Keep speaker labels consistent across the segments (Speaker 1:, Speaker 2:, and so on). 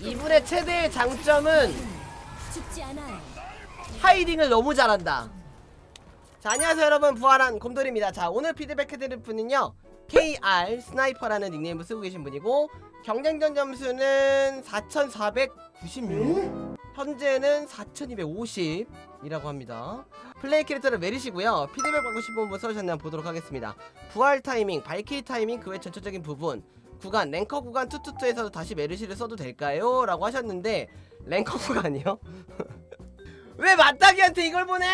Speaker 1: 이분의 최대의 장점은. 하이딩을 너무 잘한다. 자, 안녕하세요 여러분 부활한 곰돌입니다. 자, 오늘 피드백 해드릴 분은요. KR 스나이퍼라는 닉네임을 쓰고 계신 분이고 경쟁전 점수는 4,496 현재는 4,250이라고 합니다. 플레이 캐릭터는 메리시고요. 피드백 받고 싶은 분 써주셨나 보도록 하겠습니다. 부활 타이밍, 발키리 타이밍, 그 외 전체적인 부분 구간, 랭커 구간 투투투에서도 다시 메르시를 써도 될까요? 라고 하셨는데 랭커 구간이요? 왜 맞다기한테 이걸 보내?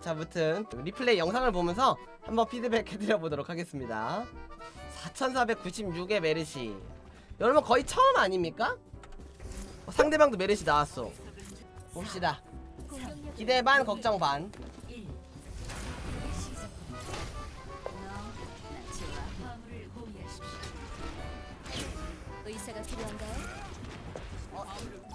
Speaker 1: 자, 아무튼 리플레이 영상을 보면서 한번 피드백 해드려 보도록 하겠습니다. 4,496의 메르시. 여러분 거의 처음 아닙니까? 어, 상대방도 메르시 나왔어. 봅시다. 기대 반, 걱정 반.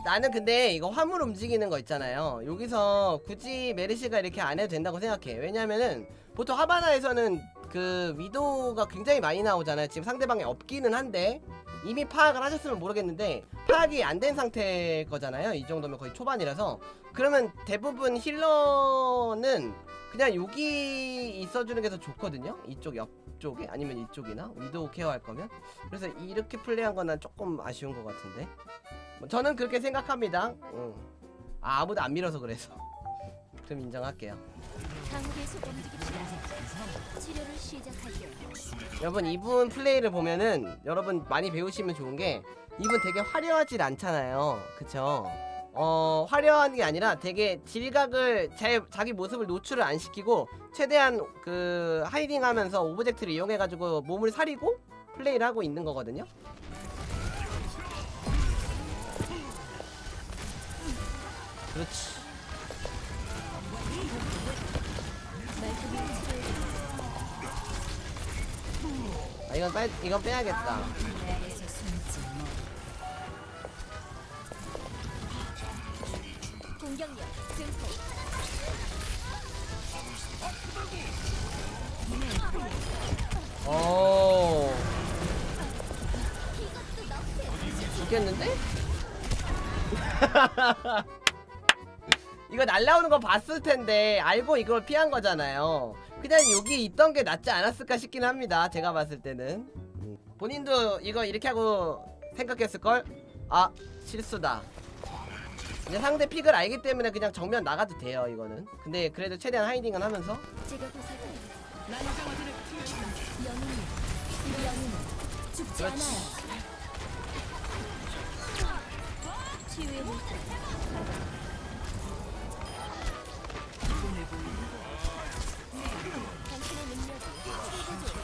Speaker 1: 나는 근데 이거 화물 움직이는 거 있잖아요. 여기서 굳이 메르시가 이렇게 안 해도 된다고 생각해. 왜냐면은 보통 하바나에서는 그 위도가 굉장히 많이 나오잖아요. 지금 상대방이 없기는 한데 이미 파악을 하셨으면 모르겠는데 파악이 안 된 상태 거잖아요. 이 정도면 거의 초반이라서 그러면 대부분 힐러는 그냥 여기 있어주는 게 더 좋거든요. 이쪽 옆 쪽에 아니면 이쪽이나 위도우 케어할 거면 그래서 이렇게 플레이한 건난 조금 아쉬운 것 같은데 뭐 저는 그렇게 생각합니다. 응. 아, 아무도 안 밀어서 그래서. 그럼 인정할게요.
Speaker 2: 움직입시다. 치료를 시작할게요.
Speaker 1: 여러분 이분 플레이를 보면은 여러분 많이 배우시면 좋은 게 이분 되게 화려하질 않잖아요. 그쵸? 어 화려한 게 아니라 되게 질각을 제, 자기 모습을 노출을 안 시키고 최대한 그 하이딩하면서 오브젝트를 이용해가지고 몸을 사리고 플레이를 하고 있는 거거든요. 그렇지. 아 이건 빼 이건 빼야겠다. 오. 죽겠는데? 이거 날라오는 거 봤을 텐데 알고 이걸 피한 거잖아요. 그냥 여기 있던 게 낫지 않았을까 싶긴 합니다. 제가 봤을 때는. 음. 본인도 이거 이렇게 하고 생각했을 걸? 아 실수다. 이제 상대 픽을 알기 때문에 그냥 정면 나가도 돼요 이거는. 근데 그래도 최대한 하이딩은 하면서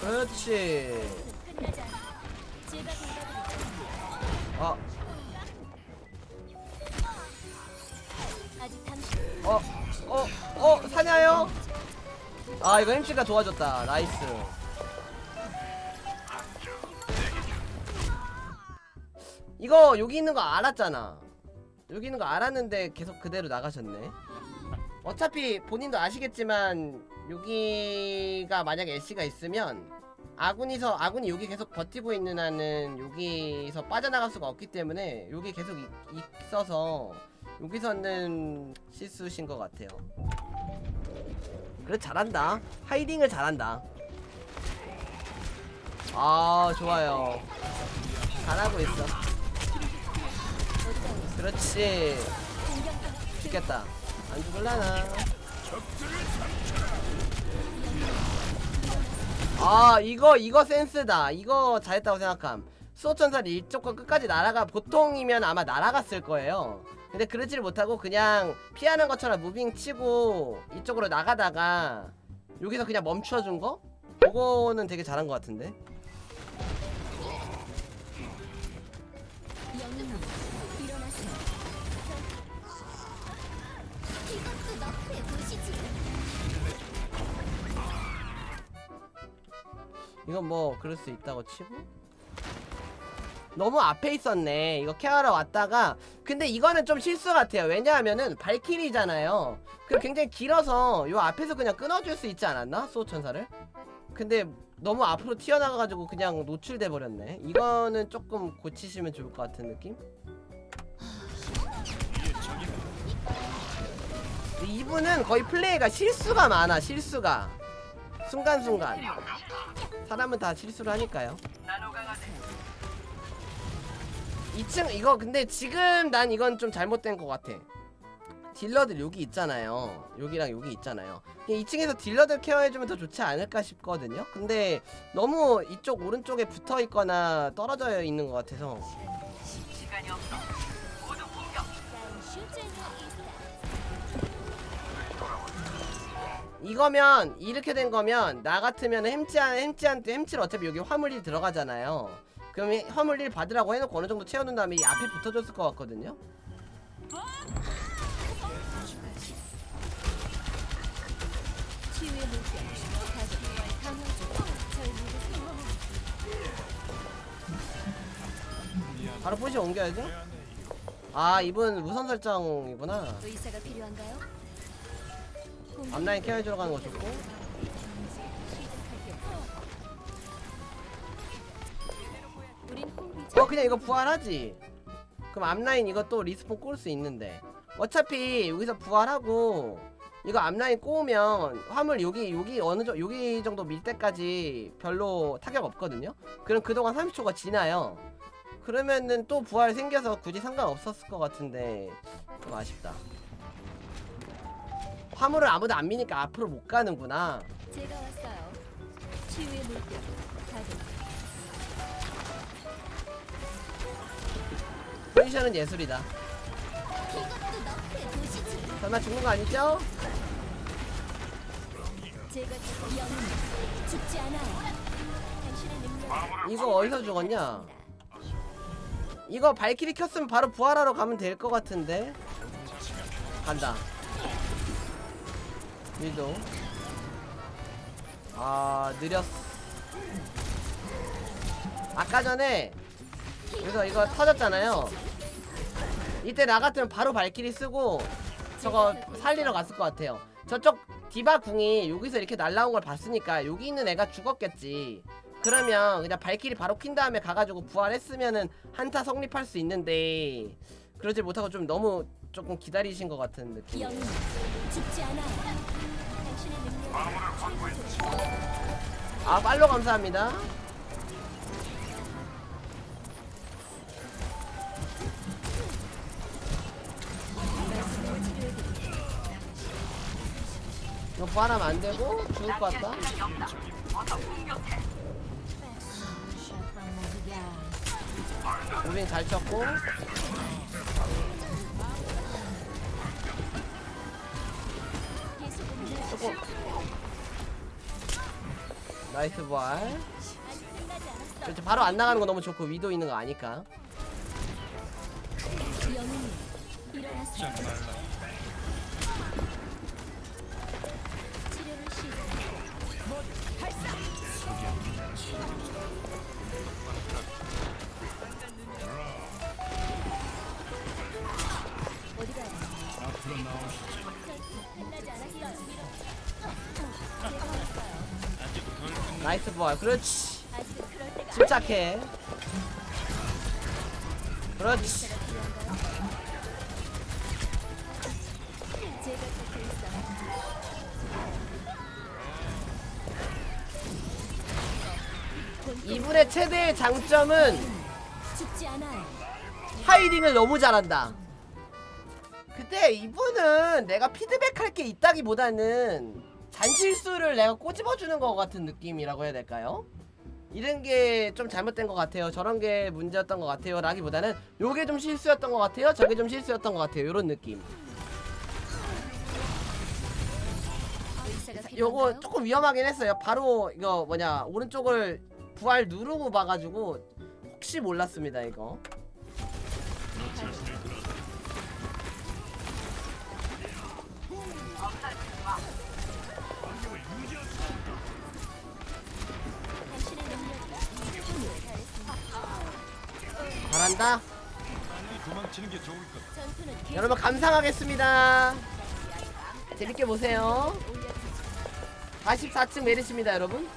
Speaker 1: 그렇지.
Speaker 2: 끝나지 돌봐드리죠.
Speaker 1: 어.
Speaker 2: 아직 당신
Speaker 1: 어, 어, 어, 사냐요? 아, 이거 햄씨가 도와줬다. 나이스. 이거 여기 있는 거 알았잖아. 여기 있는 거 알았는데 계속 그대로 나가셨네. 어차피 본인도 아시겠지만 여기가 만약에 애쉬가 있으면 아군이서 아군이 여기 계속 버티고 있는 한은 여기서 빠져나갈 수가 없기 때문에 여기 계속 이- 있어서 여기서는 실수신 것 같아요. 그래 잘한다. 하이딩을 잘한다. 아 좋아요. 잘하고 있어. 그렇지. 죽겠다. 안 죽을라나. 아 이거 이거 센스다. 이거 잘했다고 생각함. 수호천사는 이쪽과 끝까지 날아가 보통이면 아마 날아갔을 거예요. 근데 그러지를 못하고 그냥 피하는 것처럼 무빙 치고 이쪽으로 나가다가 여기서 그냥 멈춰준 거? 그거는 되게 잘한 것 같은데. 이건 뭐 그럴 수 있다고 치고? 너무 앞에 있었네. 이거 케어하러 왔다가. 근데 이거는 좀 실수 같아요. 왜냐하면은 발키리잖아요. 그 굉장히 길어서 요 앞에서 그냥 끊어줄 수 있지 않았나? 수호천사를? 근데 너무 앞으로 튀어나가가지고 그냥 노출돼 버렸네. 이거는 조금 고치시면 좋을 것 같은 느낌 이분은 거의 플레이가 실수가 많아 실수가. 순간순간. 사람은 다 실수를 하니까요. 2층 이거 근데 지금 난 이건 좀 잘못된 것 같아. 딜러들 여기 있잖아요. 여기랑 여기 있잖아요. 2층에서 딜러들 케어해주면 더 좋지 않을까 싶거든요? 근데 너무 이쪽 오른쪽에 붙어있거나 떨어져 있는 것 같아서 이거면 이렇게 된 거면 나 같으면 햄찌한 햄찌한테 햄찌를 어차피 여기 화물이 들어가잖아요. 그럼 이 화물 1 받으라고 해놓고 어느 정도 채워놓은 다음에 이 앞에 붙어줬을 것 같거든요. 바로 포지션 옮겨야죠. 아 이분 우선 설정이구나.
Speaker 2: 의사가 필요한가요?
Speaker 1: 앞라인 케어해주러 가는 거 좋고. 어 그냥 이거 부활하지. 그럼 앞라인 또 리스폰 꼴 수 있는데. 어차피 여기서 부활하고 이거 앞라인 꼬우면 화물 여기 여기 어느 정도 여기 정도 밀 때까지 별로 타격 없거든요. 그럼 그동안 30초가 지나요. 그러면은 또 부활 생겨서 굳이 상관없었을 것 같은데 좀 아쉽다. 화물을 아무도 안 미니까 앞으로 못 가는구나.
Speaker 2: 제가 왔어요. 치유의 물결.
Speaker 1: 포지션은 예술이다.
Speaker 2: 이것도 너의 도시지.
Speaker 1: 설마 죽는 거 아니죠?
Speaker 2: 제가 영웅 죽지 않아요. 당신의 능력.
Speaker 1: 이거 어디서 죽었냐? 이거 발키리 켰으면 바로 부활하러 가면 될 것 같은데 간다 위도. 아 느렸어 아까 전에 그래서 이거 터졌잖아요. 이때 나 같으면 바로 발키리 쓰고 저거 살리러 갔을 것 같아요. 저쪽 디바 궁이 여기서 이렇게 날라온 걸 봤으니까 여기 있는 애가 죽었겠지. 그러면 그냥 발키리 바로 킨 다음에 가가지고 부활했으면은 한타 성립할 수 있는데 그러지 못하고 좀 너무 조금 기다리신 것 같은 느낌.
Speaker 2: 영웅 죽지 않아요. 당신의 능력.
Speaker 1: 아 팔로 감사합니다. 이거 부활하면 안 되고 죽을 것 같다. 무빙 잘 쳤고 조금 나이스
Speaker 2: 않았어.
Speaker 1: 그렇지 바로 안 나가는 거 너무 좋고 위도 있는 거 아니까.
Speaker 2: 영웅이 일어났어. 치료를 시작. 어디 가요? 끝나지 않았어요.
Speaker 1: 나이스 부활. 그렇지. 침착해. 그렇지. 이분의 최대의 장점은. 하이딩을 너무 잘한다. 근데 이분은 내가 피드백할 게 있다기보다는 잔실수를 내가 꼬집어주는 것 같은 느낌이라고 해야 될까요? 이런 게 좀 잘못된 것 같아요. 저런 게 문제였던 것 같아요. 라기보다는 요게 좀 실수였던 것 같아요. 저게 좀 실수였던 것 같아요. 요런 느낌. 요거? 조금 위험하긴 했어요. 바로 이거 뭐냐 오른쪽을 부활 누르고 봐가지고 혹시 몰랐습니다 이거.
Speaker 2: 계속
Speaker 1: 여러분 감상하겠습니다. 재밌게 보세요.
Speaker 2: 올려주죠.
Speaker 1: 44층 메르십니다 여러분.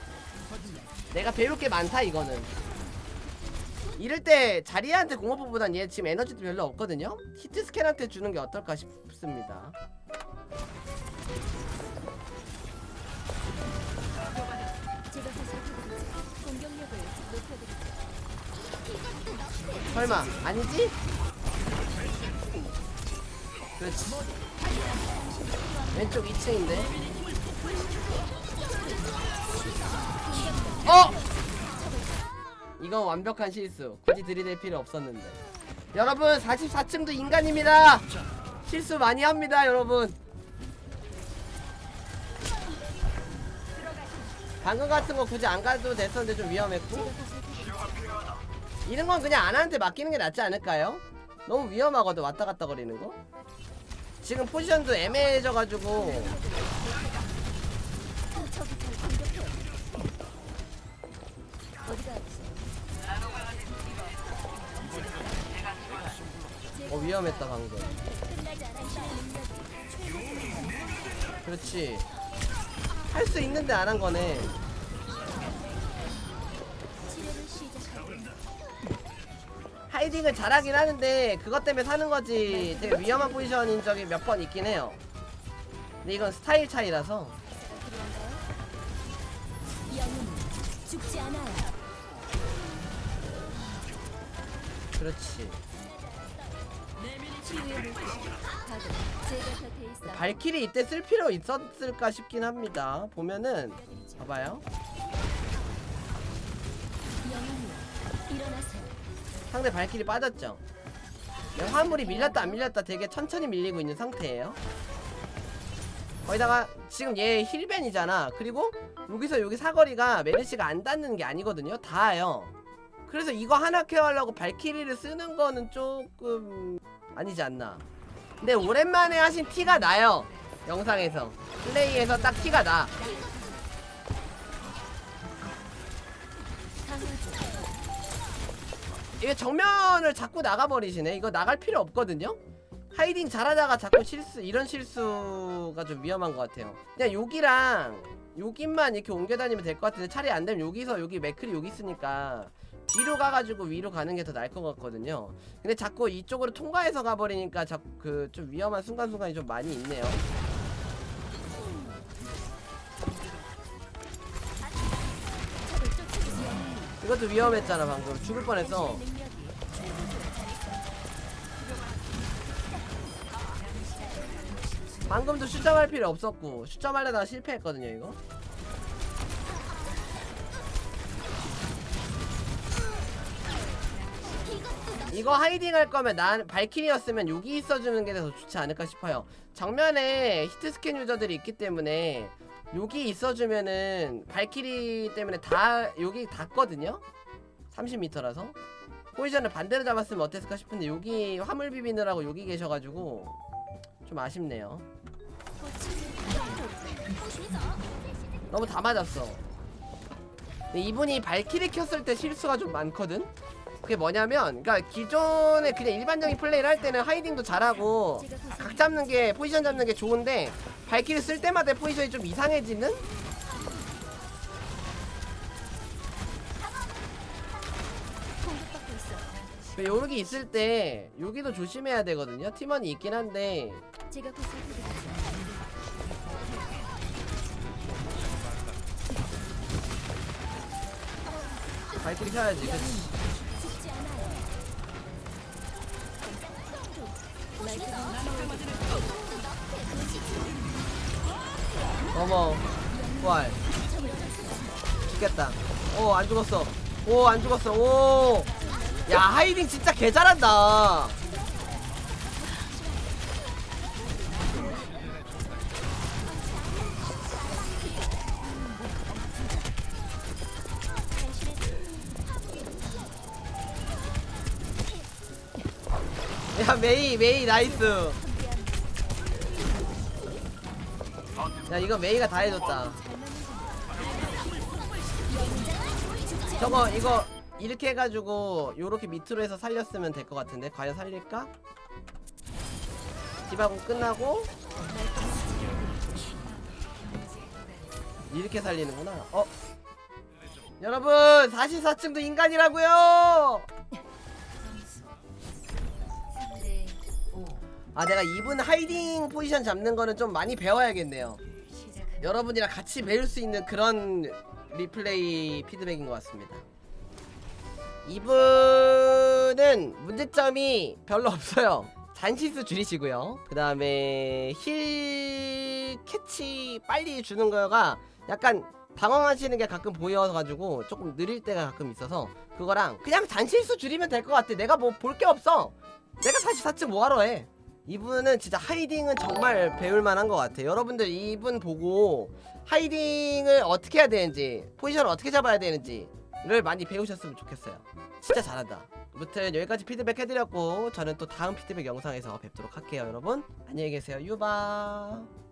Speaker 1: 내가 배울 게 많다 이거는. 이럴 때 자리한테 공업보단 얘 지금 에너지도 별로 없거든요. 히트 스캔한테 주는 게 어떨까 싶습니다. 설마. 아니지? 그렇지. 왼쪽 2층인데. 어! 이건 완벽한 실수. 굳이 들이댈 필요 없었는데. 여러분 44층도 인간입니다. 실수 많이 합니다 여러분. 방금 같은 거 굳이 안 가도 됐었는데 좀 위험했고 이런 건 그냥 아나한테 맡기는 게 낫지 않을까요? 너무 위험하거든 왔다 갔다 거리는 거 지금 포지션도 애매해져가지고?
Speaker 2: 어
Speaker 1: 위험했다 방금 그렇지 할 수 있는데 안 한 거네 하이딩을 잘하긴 하는데 그것 때문에 사는 거지 되게 위험한 포지션인 적이 몇 번 있긴 해요 근데 이건 스타일 차이라서
Speaker 2: 죽지 않아요.
Speaker 1: 그렇지
Speaker 2: 제가 곁에 있어.
Speaker 1: 발키리 이때 쓸 필요 있었을까 싶긴 합니다 보면은. 봐봐요
Speaker 2: 영웅이요. 일어나세요.
Speaker 1: 상대 발키리 빠졌죠? 근데 화물이 밀렸다 안 밀렸다 되게 천천히 밀리고 있는 상태예요. 거기다가 지금 얘 힐벤이잖아. 그리고 여기서 여기 사거리가 메르시가 안 닿는 게 아니거든요. 닿아요. 그래서 이거 하나 케어하려고 발키리를 쓰는 거는 조금 아니지 않나. 근데 오랜만에 하신 티가 나요. 영상에서. 플레이에서 딱 티가 나. 이게 정면을 자꾸 나가버리시네. 이거 나갈 필요 없거든요. 하이딩 잘하다가 자꾸 실수 이런 실수가 좀 위험한 것 같아요. 그냥 여기랑 여기만 이렇게 옮겨 다니면 될 것 같은데 차라리 안 되면 여기서 여기 맥클이 여기 있으니까 뒤로 가가지고 위로 가는 게 더 나을 것 같거든요. 근데 자꾸 이쪽으로 통과해서 가버리니까 자꾸 그 좀 위험한 순간순간이 좀 많이 있네요. 이것도 위험했잖아 방금 죽을 뻔했어. 방금도 슈점할 필요 없었고 슈점하려다가 실패했거든요 이거. 이거 하이딩 할 거면 난 발키리였으면 여기 있어주는 게 더 좋지 않을까 싶어요. 정면에 히트 스캔 유저들이 있기 때문에 여기 있어주면은 발키리 때문에 다 여기 닿거든요? 30m라서? 포지션을 반대로 잡았으면 어땠을까 싶은데 여기 화물 비비느라고 여기 계셔가지고 좀 아쉽네요 너무 다 맞았어. 근데 이분이 발키리 켰을 때 실수가 좀 많거든. 그게 뭐냐면, 그러니까 기존에 그냥 일반적인 플레이를 할 때는 하이딩도 잘하고 각 잡는 게 포지션 잡는 게 좋은데 발키리 쓸 때마다 포지션이 좀 이상해지는?
Speaker 2: 있어.
Speaker 1: 여기 있을 때 여기도 조심해야 되거든요. 팀원이 있긴 한데
Speaker 2: 제가
Speaker 1: 발키리 켜야지. 그치? 어머, 부활. 죽겠다. 오, 안 죽었어. 오, 안 죽었어. 오. 야, 하이딩 진짜 개 잘한다. 야, 메이, 메이, 나이스. 야, 이거 메이가 다 해줬다. 저거, 이거, 이렇게 해가지고, 요렇게 밑으로 해서 살렸으면 될 것 같은데. 과연 살릴까? 디바공 끝나고, 이렇게 살리는구나. 어? 여러분, 44층도 인간이라고요! 아, 내가 이분 하이딩 포지션 잡는 거는 좀 많이 배워야겠네요. 여러분이랑 같이 배울 수 있는 그런 리플레이 피드백인 것 같습니다. 이분 이분은 문제점이 별로 없어요. 잔실수 줄이시고요. 그 다음에 힐 캐치 빨리 주는 거가 약간 당황하시는 게 가끔 보여가지고 조금 느릴 때가 가끔 있어서 그거랑 그냥 잔실수 줄이면 될 것 같아. 내가 뭐 볼 게 없어. 내가 44층 뭐하러 해. 이분은 진짜 하이딩은 정말 배울 만한 것 같아. 여러분들 이분 보고 하이딩을 어떻게 해야 되는지, 포지션을 어떻게 잡아야 되는지를 많이 배우셨으면 좋겠어요. 진짜 잘한다. 아무튼 여기까지 피드백 해드렸고 저는 또 다음 피드백 영상에서 뵙도록 할게요, 여러분. 안녕히 계세요. 유바.